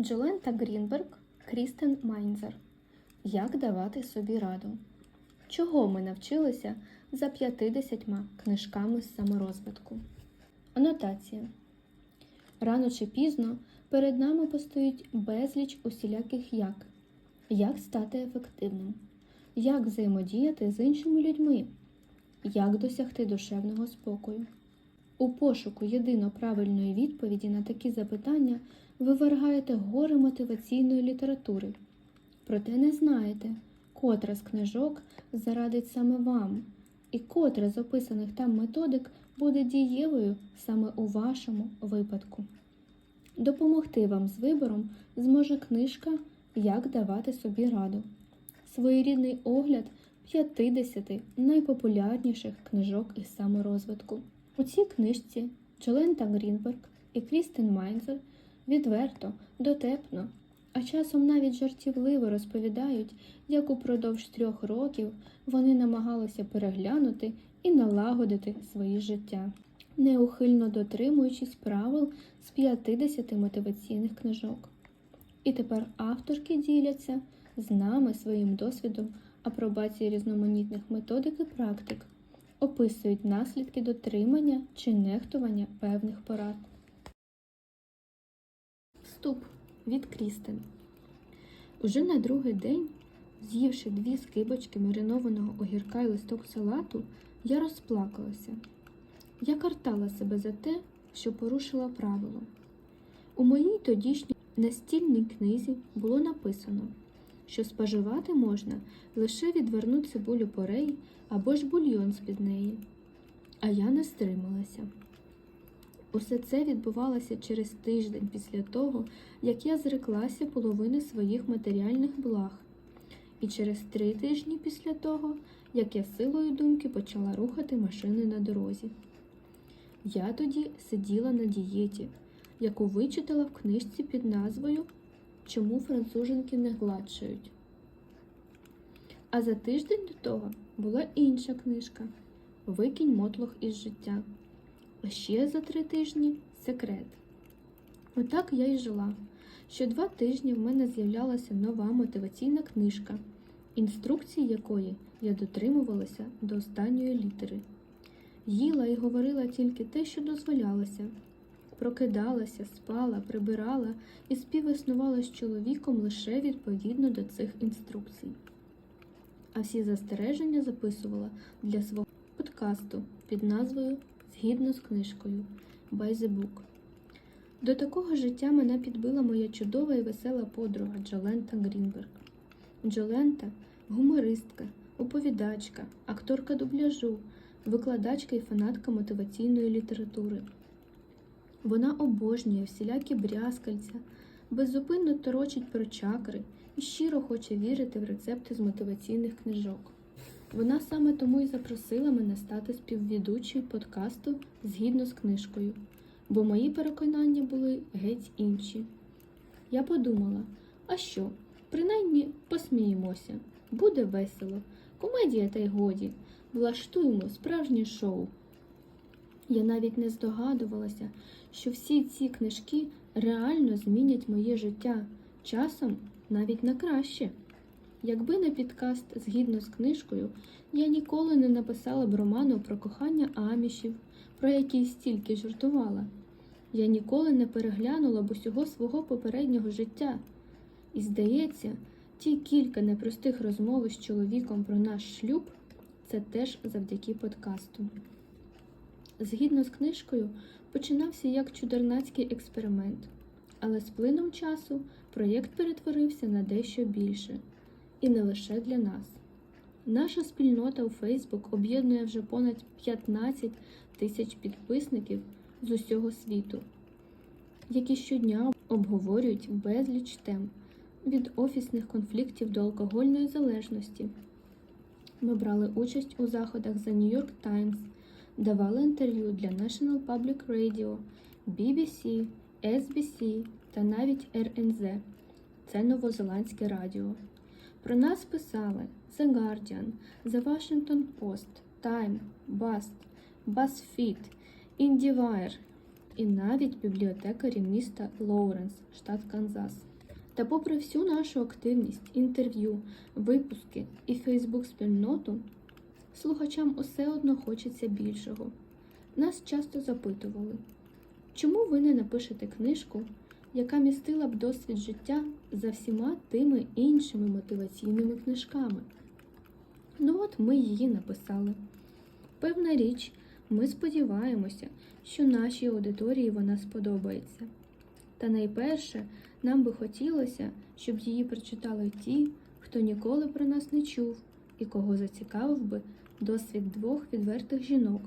Джолента Грінберг, Крістен Майнзер. Як давати собі раду? Чого ми навчилися за 50 книжками з саморозвитку? Анотація. Рано чи пізно перед нами постоїть безліч усіляких як. Як стати ефективним? Як взаємодіяти з іншими людьми? Як досягти душевного спокою? У пошуку єдино правильної відповіді на такі запитання ви варгаєте гори мотиваційної літератури. Проте не знаєте, котра з книжок зарадить саме вам, і котра з описаних там методик буде дієвою саме у вашому випадку. Допомогти вам з вибором зможе книжка Як давати собі раду. Своєрідний огляд 50 найпопулярніших книжок із саморозвитку. У цій книжці Джолента Грінберг і Крістен Майнзер відверто, дотепно, а часом навіть жартівливо розповідають, як упродовж трьох років вони намагалися переглянути і налагодити своє життя, неухильно дотримуючись правил з 50 мотиваційних книжок. І тепер авторки діляться з нами своїм досвідом апробації різноманітних методик і практик, описують наслідки дотримання чи нехтування певних порад. Вступ від Крістен. Уже на другий день, з'ївши дві скибочки маринованого огірка і листок салату, я розплакалася. Я картала себе за те, що порушила правило. У моїй тодішній настільній книзі було написано, що споживати можна лише відверну цибулю порей або ж бульйон з-під неї. А я не стрималася. Усе це відбувалося через тиждень після того, як я зреклася половини своїх матеріальних благ, і через три тижні після того, як я силою думки почала рухати машини на дорозі. Я тоді сиділа на дієті, яку вичитала в книжці під назвою Чому француженки не гладшають. А за тиждень до того була інша книжка Викинь мотлох із життя. А ще за три тижні секрет. Отак я й жила. Що два тижні в мене з'являлася нова мотиваційна книжка, інструкції якої я дотримувалася до останньої літери. Їла і говорила тільки те, що дозволялося. Прокидалася, спала, прибирала і співіснувала з чоловіком лише відповідно до цих інструкцій. А всі застереження записувала для свого подкасту під назвою Згідно з книжкою By the Book. До такого життя мене підбила моя чудова і весела подруга Джолента Грінберг. Джолента гумористка, оповідачка, акторка дубляжу, викладачка і фанатка мотиваційної літератури. Вона обожнює всілякі брязкальця, беззупинно торочить про чакри і щиро хоче вірити в рецепти з мотиваційних книжок. Вона саме тому і запросила мене стати співвідучою подкасту згідно з книжкою, бо мої переконання були геть інші. Я подумала, а що, принаймні посміємося, буде весело, комедія та й годі, влаштуємо справжнє шоу. Я навіть не здогадувалася, що всі ці книжки реально змінять моє життя, часом навіть на краще. Якби не підкаст згідно з книжкою, я ніколи не написала б роману про кохання амішів, про який стільки жартувала. Я ніколи не переглянула б усього свого попереднього життя. І, здається, ті кілька непростих розмов з чоловіком про наш шлюб це теж завдяки подкасту. Згідно з книжкою, починався як чудернацький експеримент, але з плином часу проєкт перетворився на дещо більше. І не лише для нас. Наша спільнота у Facebook об'єднує вже понад 15 тисяч підписників з усього світу, які щодня обговорюють безліч тем від офісних конфліктів до алкогольної залежності. Ми брали участь у заходах The New York Times, давали інтерв'ю для National Public Radio, BBC, SBC та навіть RNZ. Це Новозеландське радіо. Про нас писали The Guardian, The Washington Post, Time, Bust, BuzzFeed, IndieWire і навіть бібліотекарі міста Лоуренс, штат Канзас. Та попри всю нашу активність, інтерв'ю, випуски і Фейсбук-спільноту, слухачам усе одно хочеться більшого. Нас часто запитували, чому ви не напишете книжку, яка містила б досвід життя за всіма тими іншими мотиваційними книжками? Ну от ми її написали. Певна річ, ми сподіваємося, що нашій аудиторії вона сподобається. Та найперше, нам би хотілося, щоб її прочитали ті, хто ніколи про нас не чув і кого зацікавив би досвід двох відвертих жінок,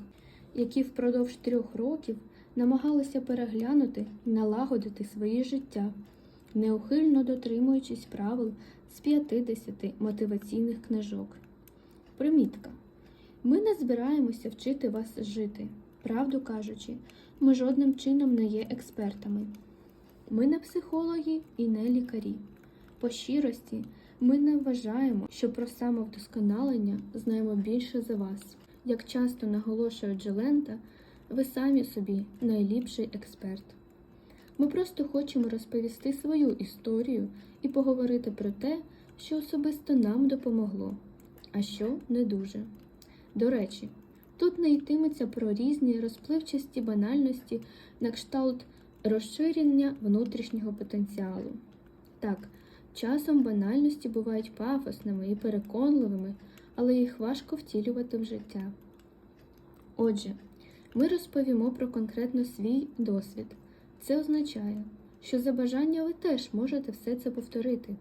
які впродовж трьох років намагалися переглянути і налагодити своє життя, неухильно дотримуючись правил з 50 мотиваційних книжок. Примітка. Ми не збираємося вчити вас жити. Правду кажучи, ми жодним чином не є експертами. Ми не психологи і не лікарі. По щирості, ми не вважаємо, що про самовдосконалення знаємо більше за вас. Як часто наголошує Джелента, ви самі собі найліпший експерт. Ми просто хочемо розповісти свою історію і поговорити про те, що особисто нам допомогло, а що не дуже. До речі, тут не йтиметься про різні розпливчасті банальності на кшталт розширення внутрішнього потенціалу. Так, часом банальності бувають пафосними і переконливими, але їх важко втілювати в життя. Отже, ми розповімо про конкретно свій досвід. Це означає, що за бажання ви теж можете все це повторити.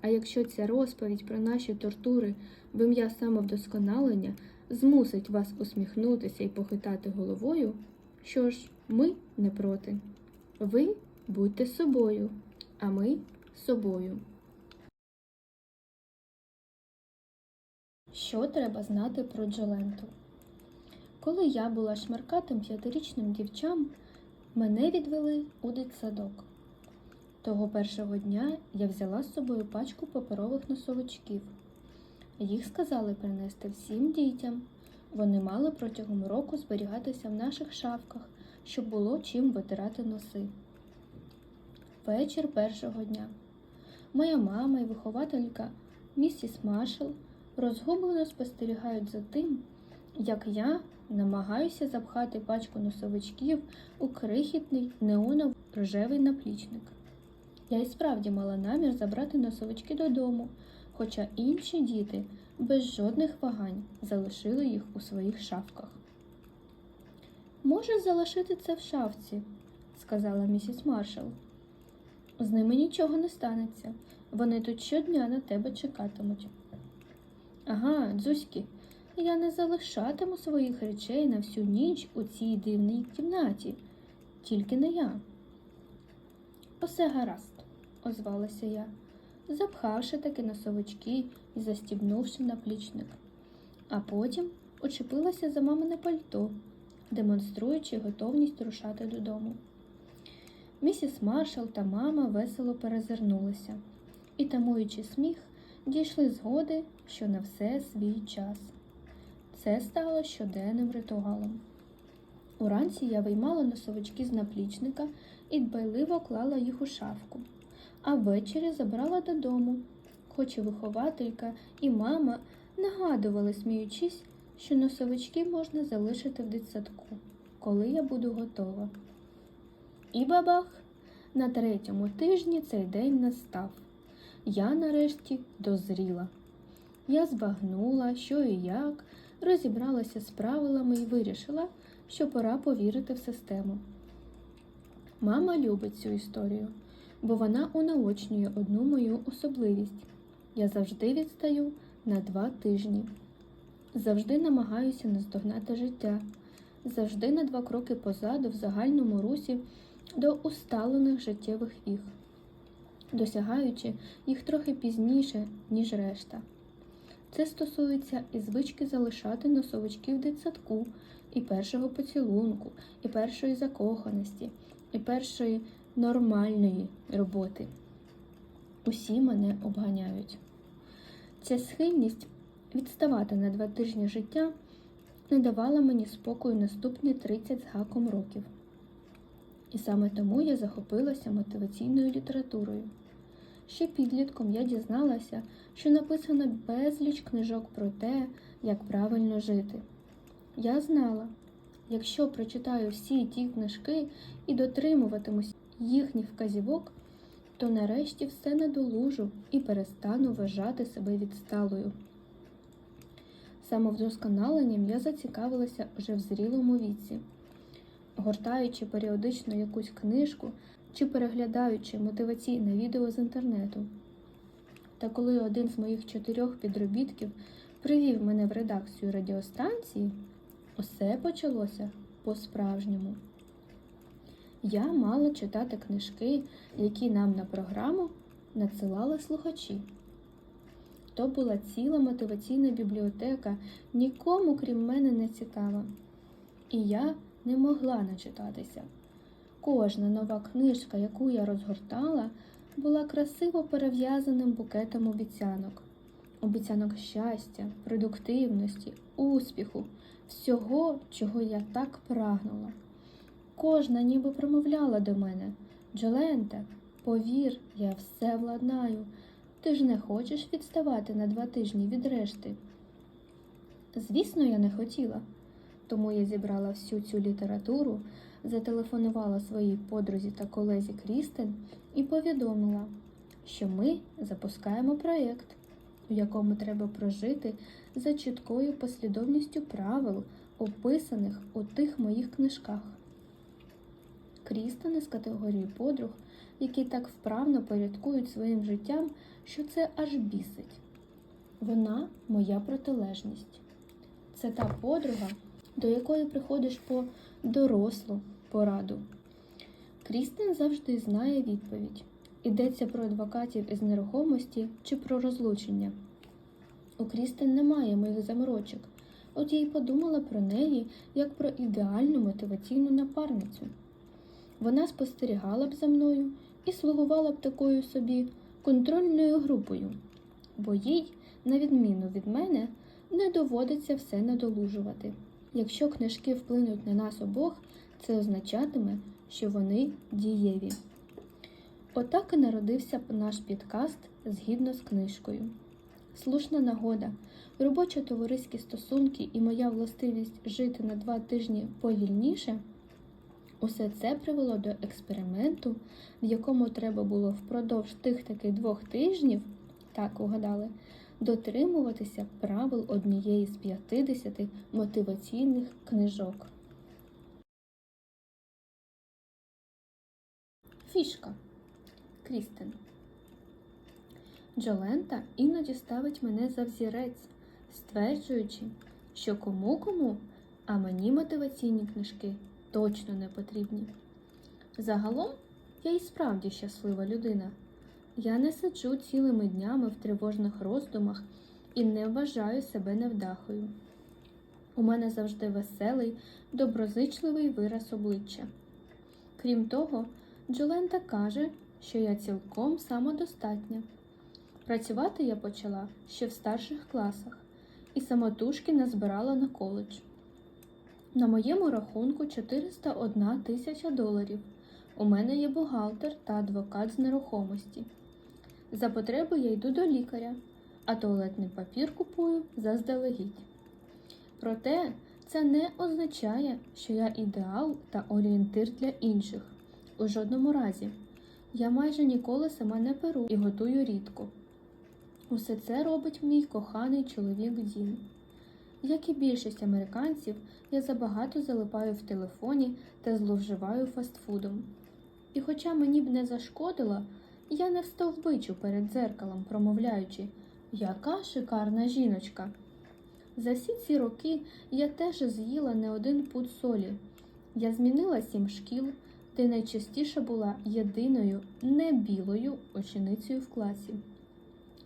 А якщо ця розповідь про наші тортури в ім'я самовдосконалення змусить вас усміхнутися і похитати головою, що ж, ми не проти. Ви будьте собою, а ми собою. Що треба знати про Джоленту? Коли я була шмаркатим п'ятирічним дівчам, мене відвели у дитсадок. Того першого дня я взяла з собою пачку паперових носовичків. Їх сказали принести всім дітям. Вони мали протягом року зберігатися в наших шафках, щоб було чим витирати носи. Вечір першого дня. Моя мама і вихователька місіс Маршал розгублено спостерігають за тим, як я намагаюся запхати пачку носовичків у крихітний неоново-рожевий наплічник. Я і справді мала намір забрати носовички додому, хоча інші діти без жодних вагань залишили їх у своїх шафках. Можеш залишити це в шафці, сказала місіс Маршал. З ними нічого не станеться. Вони тут щодня на тебе чекатимуть. Ага, дзузьки, я не залишатиму своїх речей на всю ніч у цій дивній кімнаті, тільки не я. Усе гаразд, озвалася я, запхавши таки носовички і застібнувши наплічник, а потім учепилася за мамине пальто, демонструючи готовність рушати додому. Місіс Маршал та мама весело перезирнулися і, тамуючи сміх, дійшли згоди, що на все свій час. Це стало щоденним ритуалом. Уранці я виймала носовички з наплічника і дбайливо клала їх у шафку, а ввечері забрала додому, хоч і вихователька і мама нагадували, сміючись, що носовички можна залишити в дитсадку, коли я буду готова. І бабах! На третьому тижні цей день настав. Я нарешті дозріла. Я збагнула, що і як, розібралася з правилами і вирішила, що пора повірити в систему. Мама любить цю історію, бо вона унаочнює одну мою особливість. Я завжди відстаю на два тижні. Завжди намагаюся наздогнати життя, завжди на два кроки позаду в загальному русі до усталених життєвих віг, досягаючи їх трохи пізніше, ніж решта. Це стосується і звички залишати носовички в дитсадку, і першого поцілунку, і першої закоханості, і першої нормальної роботи. Усі мене обганяють. Ця схильність відставати на два тижні життя не давала мені спокою наступні 30 з гаком років. І саме тому я захопилася мотиваційною літературою. Ще підлітком я дізналася, що написано безліч книжок про те, як правильно жити. Я знала, якщо прочитаю всі ті книжки і дотримуватимусь їхніх вказівок, то нарешті все надолужу і перестану вважати себе відсталою. Самовдосконаленням я зацікавилася вже в зрілому віці, гортаючи періодично якусь книжку чи переглядаючи мотиваційне відео з інтернету. Та коли один з моїх чотирьох підробітків привів мене в редакцію радіостанції, усе почалося по-справжньому. Я мала читати книжки, які нам на програму надсилали слухачі. То була ціла мотиваційна бібліотека, нікому крім мене не цікава. І я не могла начитатися. Кожна нова книжка, яку я розгортала, була красиво перев'язаним букетом обіцянок. Обіцянок щастя, продуктивності, успіху, всього, чого я так прагнула. Кожна ніби промовляла до мене Джоленте, повір, я все владнаю. Ти ж не хочеш відставати на два тижні від решти. Звісно, я не хотіла, тому я зібрала всю цю літературу, зателефонувала своїй подрузі та колезі Крістен і повідомила, що ми запускаємо проєкт, у якому треба прожити за чіткою послідовністю правил, описаних у тих моїх книжках. Крістен із категорії подруг, які так вправно порядкують своїм життям, що це аж бісить. Вона моя протилежність. Це та подруга, до якої приходиш по дорослу пораду. Крістен завжди знає відповідь: йдеться про адвокатів із нерухомості чи про розлучення. У Крістен немає моїх заморочок, от я й подумала про неї як про ідеальну мотиваційну напарницю. Вона спостерігала б за мною і слугувала б такою собі контрольною групою, бо їй, на відміну від мене, не доводиться все надолужувати. Якщо книжки вплинуть на нас обох, це означатиме, що вони дієві. Отак і народився наш підкаст згідно з книжкою. Слушна нагода, робочо-товариські стосунки і моя властивість жити на два тижні повільніше. Усе це привело до експерименту, в якому треба було впродовж тих таки двох тижнів, так угадали, дотримуватися правил однієї з 50 мотиваційних книжок. Фішка Крістен. Джолента іноді ставить мене за взірець, стверджуючи, що кому кому, а мені мотиваційні книжки точно не потрібні. Загалом я і справді щаслива людина. Я не сиджу цілими днями в тривожних роздумах і не вважаю себе невдахою. У мене завжди веселий, доброзичливий вираз обличчя. Крім того, Джолента каже, що я цілком самодостатня. Працювати я почала ще в старших класах і самотужки назбирала на коледж. На моєму рахунку 401 тисяча доларів. У мене є бухгалтер та адвокат з нерухомості. За потреби я йду до лікаря, а туалетний папір купую заздалегідь. Проте це не означає, що я ідеал та орієнтир для інших. У жодному разі. Я майже ніколи сама не перу і готую рідко. Усе це робить мій коханий чоловік Дін. Як і більшість американців, я забагато залипаю в телефоні та зловживаю фастфудом. І хоча мені б не зашкодило, я не встовбичу перед дзеркалом, промовляючи, яка шикарна жіночка. За всі ці роки я теж з'їла не один пуд солі. Я змінила сім шкіл, де найчастіше була єдиною небілою ученицею в класі.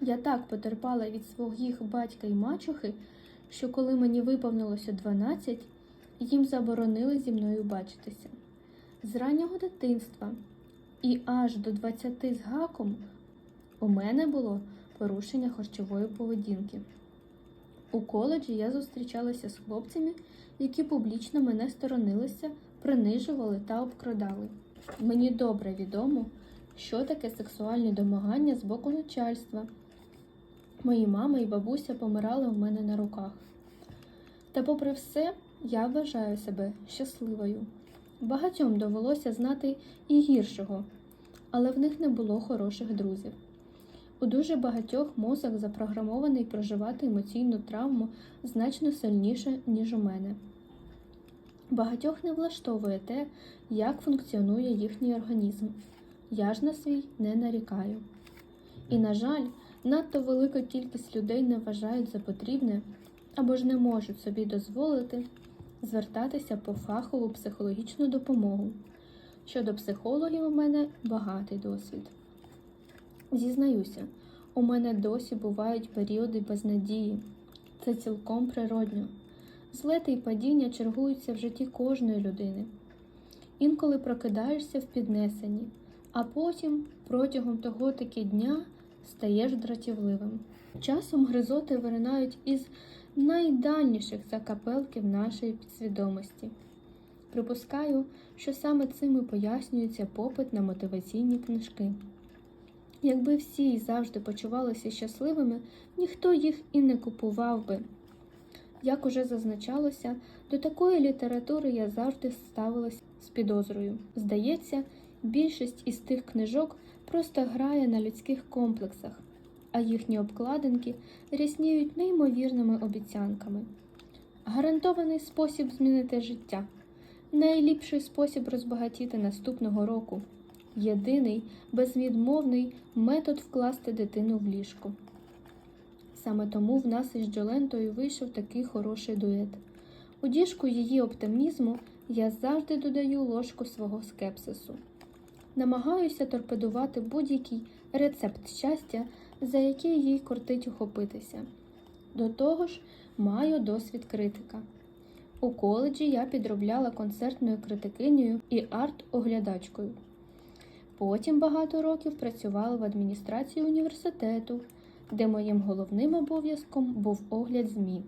Я так потерпала від своїх батька і мачухи, що коли мені виповнилося 12, їм заборонили зі мною бачитися. З раннього дитинства і аж до 20 з гаком у мене було порушення харчової поведінки. У коледжі я зустрічалася з хлопцями, які публічно мене сторонилися, принижували та обкрадали. Мені добре відомо, що таке сексуальні домагання з боку начальства. Мої мама і бабуся помирали у мене на руках. Та, попри все, я вважаю себе щасливою. Багатьом довелося знати і гіршого, але в них не було хороших друзів. У дуже багатьох мозок запрограмований проживати емоційну травму значно сильніше, ніж у мене. Багатьох не влаштовує те, як функціонує їхній організм. Я ж на свій не нарікаю. І, на жаль, надто велика кількість людей не вважають за потрібне або ж не можуть собі дозволити звертатися по фахову психологічну допомогу. Щодо психологів, у мене багатий досвід. Зізнаюся, у мене досі бувають періоди безнадії. Це цілком природньо. Злети і падіння чергуються в житті кожної людини. Інколи прокидаєшся в піднесенні, а потім протягом того таки дня стаєш дратівливим. Часом гризоти виринають із найдальніших закапелків нашої підсвідомості. Припускаю, що саме цим і пояснюється попит на мотиваційні книжки. Якби всі завжди почувалися щасливими, ніхто їх і не купував би. Як уже зазначалося, до такої літератури я завжди ставилась з підозрою. Здається, більшість із тих книжок просто грає на людських комплексах, а їхні обкладинки рясніють неймовірними обіцянками. Гарантований спосіб змінити життя, найліпший спосіб розбагатіти наступного року, єдиний безвідмовний метод вкласти дитину в ліжко. Саме тому в нас із Джолентою вийшов такий хороший дует. У діжку її оптимізму я завжди додаю ложку свого скепсису. Намагаюся торпедувати будь-який рецепт щастя, за який їй кортить ухопитися. До того ж, маю досвід критика. У коледжі я підробляла концертною критикинею і арт-оглядачкою. Потім багато років працювала в адміністрації університету, де моїм головним обов'язком був огляд ЗМІ.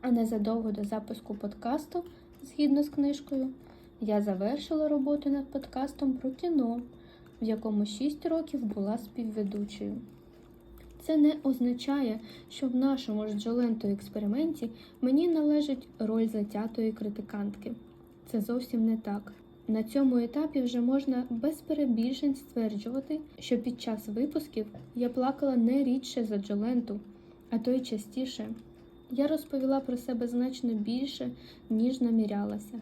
А незадовго до запуску подкасту, згідно з книжкою, я завершила роботу над подкастом про кіно, в якому 6 років була співведучою. Це не означає, що в нашому ж Джоленто експерименті мені належить роль затятої критикантки. Це зовсім не так. На цьому етапі вже можна без перебільшень стверджувати, що під час випусків я плакала не рідше за Джоленту, а то й частіше. Я розповіла про себе значно більше, ніж намірялася.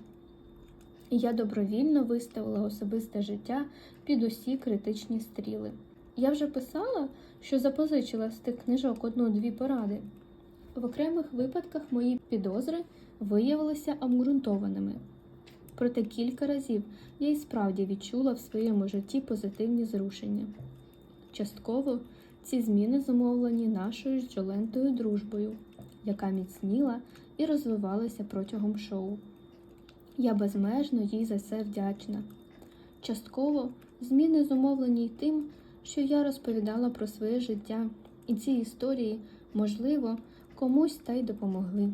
І я добровільно виставила особисте життя під усі критичні стріли. Я вже писала, що запозичила з тих книжок одну-дві поради. В окремих випадках мої підозри виявилися обґрунтованими. Проте кілька разів я й справді відчула в своєму житті позитивні зрушення. Частково ці зміни зумовлені нашою з дружбою, яка міцніла і розвивалася протягом шоу. Я безмежно їй за це вдячна. Частково зміни зумовлені й тим, що я розповідала про своє життя, і ці історії, можливо, комусь та й допомогли.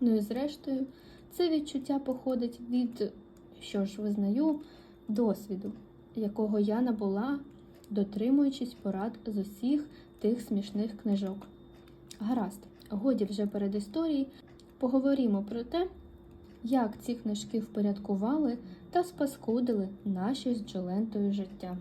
Ну і зрештою, це відчуття походить від, що ж визнаю, досвіду, якого я набула, дотримуючись порад з усіх тих смішних книжок. Гаразд, годі вже перед історією, поговоримо про те, як ці книжки впорядкували та спаскудили наші з Джолентою життя.